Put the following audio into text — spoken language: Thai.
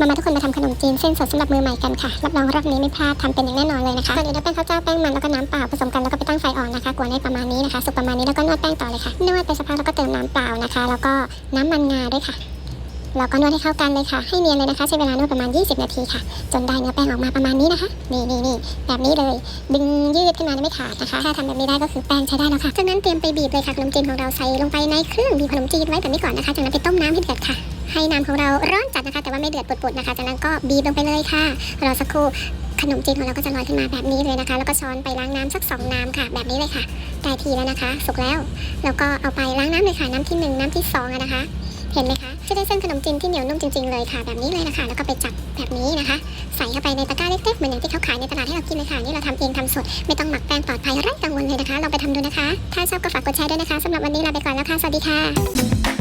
มามาทุกคนมาทำขนมจีนเส้นสดสำหรับมือใหม่กันค่ะ รับรองรอบนี้ไม่พลาดทำเป็นอย่างแน่นอนเลยนะคะก่อนอื่นเราแป้งข้าวเจ้าแป้งมันแล้วก็น้ำเปล่าผสมกันแล้วก็ไปตั้งไฟอ่อนนะคะกวนให้ประมาณนี้นะคะสุกประมาณนี้แล้วก็นวดแป้งต่อเลยค่ะนวดไปสักพักแล้วก็เติมน้ำเปล่านะคะ แล้วก็น้ำมันงาด้วยค่ะ แล้วก็นวดให้เข้ากันเลยค่ะ ให้เนียนเลยนะคะ ใช้เวลานวดประมาณ 20 นาทีค่ะ จนได้เนื้อแป้งออกมาประมาณนี้นะคะ นี่นี่นี่แบบนี้เลย ดึงยืดขึ้นมาไม่ขาดนะคะ ถ้าทำแบบนี้ได้ก็คือแป้งใช้ได้แล้วค่ะ จากนั้นเตรียมไปบีบเลยค่ะขนมจีนของเราใส่ลงไปในเครื่องบีบขนมจีนไว้แบบนี้ก่อนนะคะ จากนั้นไปต้มน้ำให้เดือดค่ะ ให้น้ำของเราร้อนจัดนะคะ แต่ว่าไม่เดือดปุดๆนะคะ จากนั้นก็บีบลงไปเลยค่ะ รอสักครู่ขนมจีนของเราก็จะลอยขึ้นมาแบบนี้เลยนะคะ แล้วก็ช้อนไปล้างน้ำสักสองน้ำค่ะ แบบนี้เลยค่ะ ได้ทีแล้วนะคะ สุกแล้ว แล้วก็เอาไปล้างน้ำเลยค่ะ น้ำที่หนึ่งน้ำที่สองอะนะคะ เห็นไหมคะจะได้เส้นขนมจีนที่เหนียวนุ่มจริงๆเลยค่ะแบบนี้เลยนะคะแล้วก็ไปจับแบบนี้นะคะ ใส่เข้าไปในตะกร้าเล็กๆเหมือนอย่างที่เขาขายในตลาดให้เรากินเลยค่ะนี่เราทำเองทำสดไม่ต้องหมักแป้งปลอดภัยไร้กังวลเลยนะคะลองไปทำดูนะคะ ถ้าชอบก็ฝากกดแชร์ด้วยนะคะสำหรับวันนี้ลาไปก่อนแล้วค่ะสวัสดีค่ะ